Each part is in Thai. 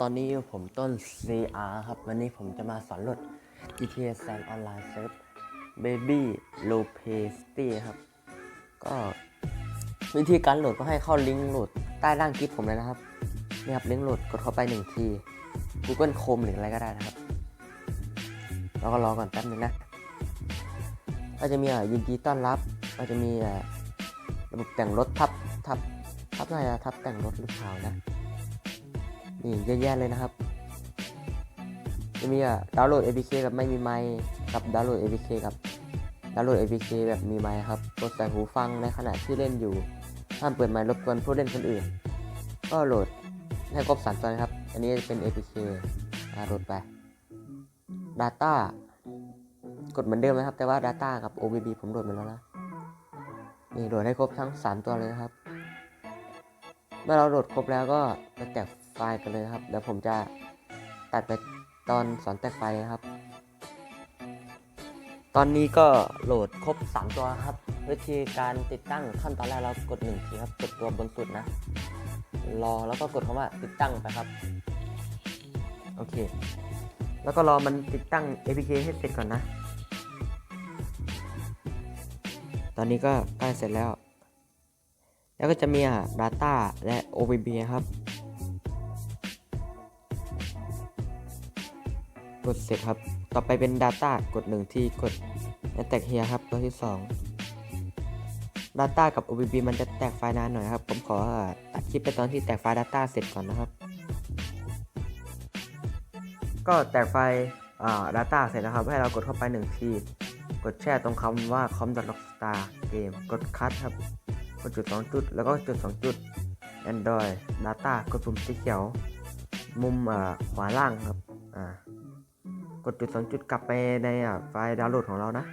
ตอนนี้ผมต้น CR ครับ วันนี้ผมจะมาสอนโหลด GTA San Online Serve Baby l o Pay City ครับ ก็วิธีการโหลดก็ให้เข้าลิงก์โหลดใต้ล่างคลิปผมเลยนะครับ นี่ครับลิงก์โหลดกดเข้าไปหนึ่งที Google Chrome หรืออะไรก็ได้นะครับ แล้วก็รอก่อนแป๊บนึงนะ ก็จะมีอะยินดีต้อนรับ ก็จะมีอะระบบแต่งรถทับทับทับอะไรอะทับแต่งรถหรือเปล่านะ นี่เยอะแยะเลยนะครับ จะมีอะดาวน์โหลด APK แบบไม่มีไมค์กับดาวน์โหลด APK กับดาวน์โหลด APK แบบมีไมค์ครับกดใส่หูฟังในขณะที่เล่นอยู่ห้ามเปิดไมค์รบกวนผู้เล่นคนอื่น ก็โหลดให้ครบสามตัวนะครับ อันนี้เป็น APK อ่าโหลดไป Data กดเหมือนเดิมนะครับ แต่ว่า Data กับ OBB ผมโหลดมาแล้วนะนี่โหลดให้ครบทั้ง 3 ตัวเลยนะครับ เมื่อเราโหลดครบแล้วก็ไปแตก ไฟล์กันเลยครับเดี๋ยวผมจะตัดไปตอนสอนแตกไฟครับ ตอนนี้ก็โหลดครบ 3 ตัวครับ วิธีการติดตั้งขั้นตอนแรกเรากด1ทีครับกดตัวบนสุดนะ รอแล้วก็กดคำว่าติดตั้งไปครับ โอเค แล้วก็รอมันติดตั้ง APK ให้เสร็จก่อนนะ ตอนนี้ก็ใกล้เสร็จแล้ว แล้วก็จะมีอะ Data และ OBB ครับ กดเสร็จครับ ต่อไปเป็น Data กด 1 ที่กด Attack here ครับ ตัวที่ 2 Data กับ OBB มันจะแตกไฟล์นานหน่อยครับ ผมขอตัดคลิปไปตอนที่แตกไฟล์ Data เสร็จก่อนนะครับ ก็แตกไฟล์อ่า Data เสร็จนะครับ ให้เรากดเข้าไป 1 ทีกดแช่ตรงคำว่า com.rockstar game กดคัดครับ กดจุด 2 จุด แล้วก็จุด 2 จุด Android Data กดปุ่มสีเขียว มุมขวาล่างครับ อ่า กดจุด2จุดกลับไปในไฟล์ดาวน์โหลดของเรานะ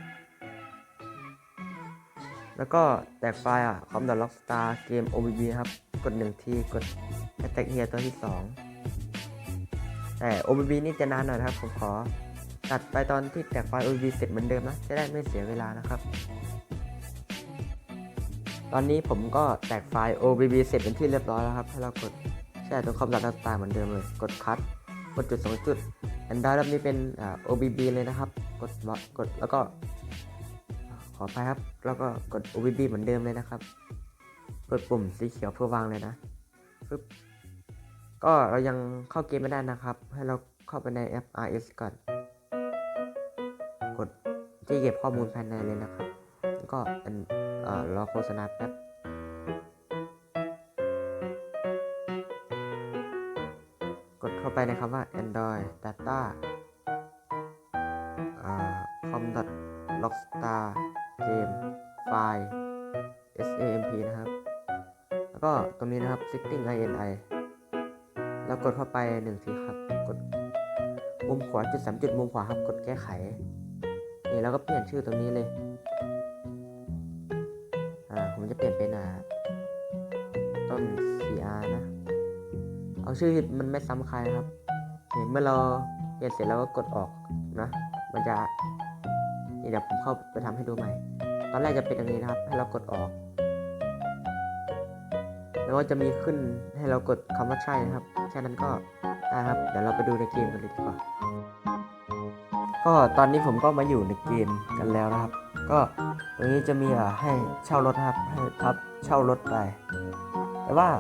แล้วก็แตกไฟล์อะ com.rockstar game OBB ครับ กด1ทีกด attack here ตัวที่2แต่ OBB นี่จะนานหน่อยนะครับ ผมขอตัดไปตอนที่แตกไฟล์ OBB เสร็จเหมือนเดิมนะ จะได้ไม่เสียเวลานะครับ ตอนนี้ผมก็แตกไฟล์ OBB เสร็จเป็นที่เรียบร้อยแล้วครับ ให้เรากดแช่ตรงคอมดัตตาร์เหมือนเดิมเลย กดคัดกดจุดสองจุด Android รอบนี้เป็น OBB เลยนะครับ กดกดแล้วก็ ขอไปครับ แล้วก็กด OBB เหมือนเดิมเลยนะครับ กดปุ่มสีเขียวเพื่อวางเลยนะปึ๊บก็เรายังเข้าเกมไม่ได้นะครับ ให้เราเข้าไปใน FRS ก่อน กดที่เก็บข้อมูลภายในเลยนะครับแล้วก็เป็นเอ่อรอโฆษณาแป๊บ เข้าไปในคำว่า Android Data com.rockstar game file samp นะครับ แล้วก็ตรงนี้นะครับ setting ini แล้วกดเข้าไปหนึ่งทีครับ กดมุมขวาจุดสามจุดมุมขวาครับ กดแก้ไข นี่แล้วก็เปลี่ยนชื่อตรงนี้เลย อ่า ผมจะเปลี่ยนเป็นอ่าต้น CR นะ เอาชื่อมันไม่ซ้ำใครนะครับเห็นเมื่อเราเปลี่ยนเสร็จแล้วก็กดออกนะ มันจะเดี๋ยวผมเข้าไปทำให้ดูใหม่ ตอนแรกจะเป็นอย่างนี้นะครับ ให้เรากดออก แล้วก็จะมีขึ้นให้เรากดคำว่าใช่นะครับ แค่นั้นก็ได้ครับ เดี๋ยวเราไปดูในเกมกันเลยดีกว่า ก็ตอนนี้ผมก็มาอยู่ในเกมกันแล้วนะครับ ก็ตรงนี้จะมีอ่าให้เช่ารถครับ ให้ทับเช่ารถไป แต่ว่า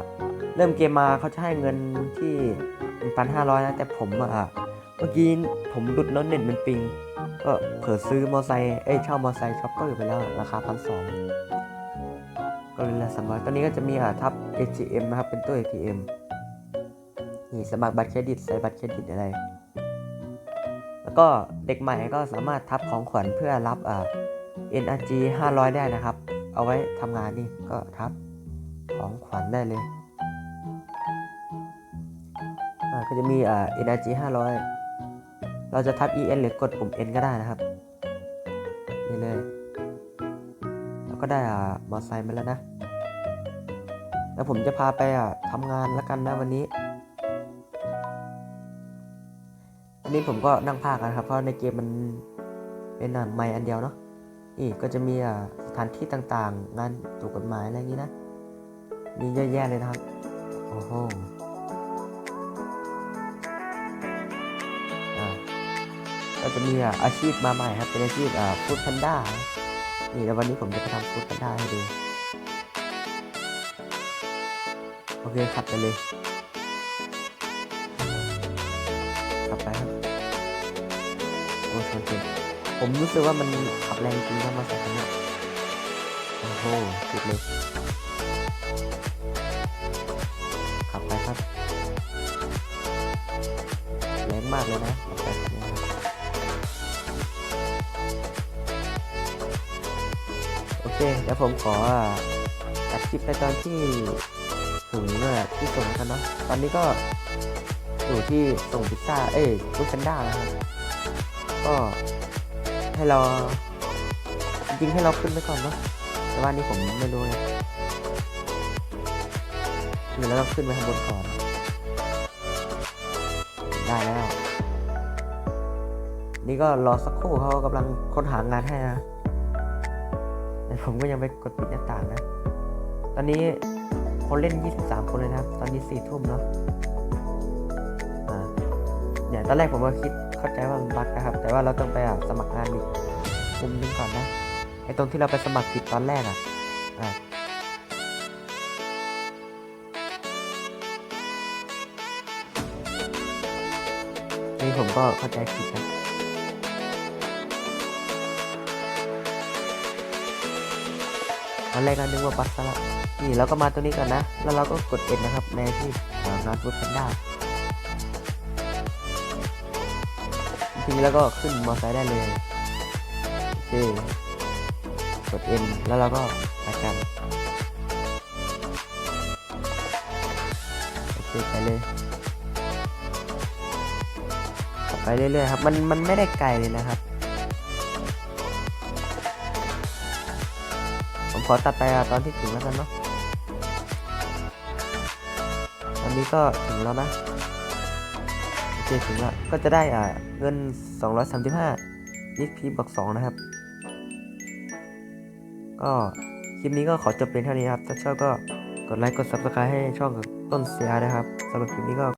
เริ่มเกมมาเขาจะให้เงินที่1,500นะ แต่ผมอะเมื่อกี้ผมหลุดน้องเน็ตมันปิง ก็เผลอซื้อมอไซค์เอ้ยเช่ามอไซค์ช็อปเปอร์ไปแล้วราคาพันสองก็เลยละสามร้อยตอนนี้ก็จะมีอ่าทับ ATM นะครับ เป็นตู้ ATM นี่สมัครบัตรเครดิตใส่บัตรเครดิตอะไร แล้วก็เด็กใหม่ก็สามารถทับของขวัญเพื่อรับอ่า NRG 500 ได้นะครับ เอาไว้ทำงานนี่ก็ทับ ของขวัญได้เลยอ่าก็จะมีอ่า NRG 500 เราจะทับ EN หรือกดปุ่ม N ก็ได้นะครับ นี่เลย แล้วก็ได้อ่ามอไซค์มาแล้วนะ แล้วผมจะพาไปอะทำงานแล้วกันนะวันนี้ อันนี้ผมก็นั่งพากกันครับ เพราะในเกมมันเป็นอะไม้อันเดียวเนาะนี่ก็จะมีอะสถานที่ต่างๆ งานถูกกฎหมายอะไรอย่างนี้นะ มีเยแยะเลยนะครับ โอ้โหก็จะมีอาชีพมาใหม่ครับ เป็นอาชีพฟู้ดแพนด้า นี่แล้ววันนี้ผมจะไปทำฟู้ดแพนด้าให้ดู โอเคขับไปเลยขับไปครับ โอ้โหผมรู้สึกว่ามันขับแรงจริงนะมาสักขนาดโอ้โหสุดเลยับไปครับแรงมากเลยนะโอเคเดี๋ยวผมขอตัดคลิปไปตอนที่ถึงเนี่ยที่ส่งกันเนาะตอนนี้ก็อยู่ที่ส่งพิซซ่าเอ้ยฟูดแพนด้านะครับก็ให้เราจริงให้เราขึ้นไปก่อนเนาะแต่ว่านี่ผมไม่รู้ไง คือเราต้องขึ้นไปข้างบนก่อน ได้แล้ว นี่ก็รอสักครู่เขากำลังค้นหางานให้นะ แต่ผมก็ยังไปกดปิดหน้าต่างนะ ตอนนี้คนเล่น 23 คนเลยนะครับ ตอนนี้4ทุ่มเนาะเนี่ยตอนแรกผมก็คิดเข้าใจว่ามันบั๊กนะครับ แต่ว่าเราต้องไปสมัครงานอีกมุมหนึงก่อนนะไอ้ตรงที่เราไปสมัครผิดตอนแรกอะอ่า นี่ผมก็เข้าใจผิดนะตอนแรกก็นึกว่าบั๊กซะละนี่เราก็มาตัวนี้ก่อนนะ แล้วเราก็กด N นนะครับในที่งานรูปแพนด้าทีนี้แล้วก็ขึ้นมอไซค์ได้เลยโอเคกด N แล้วเราก็ไปกันโอเคไปเลย ไปเรื่อยๆครับ มันมันไม่ได้ไกลเลยนะครับ ผมขอตัดไปตอนที่ถึงแล้วกันเนาะตอนนี้ก็ถึงแล้วนะโอเคถึงแล้วก็จะได้อ่าเงิน 235นิกพีบอก2นะครับ ก็คลิปนี้ก็ขอจบเป็นเท่านี้ครับ ถ้าชอบก็กดไลค์กด subscribe ให้ช่องต้นเสียนะครับสำหรับคลิปนี้ก็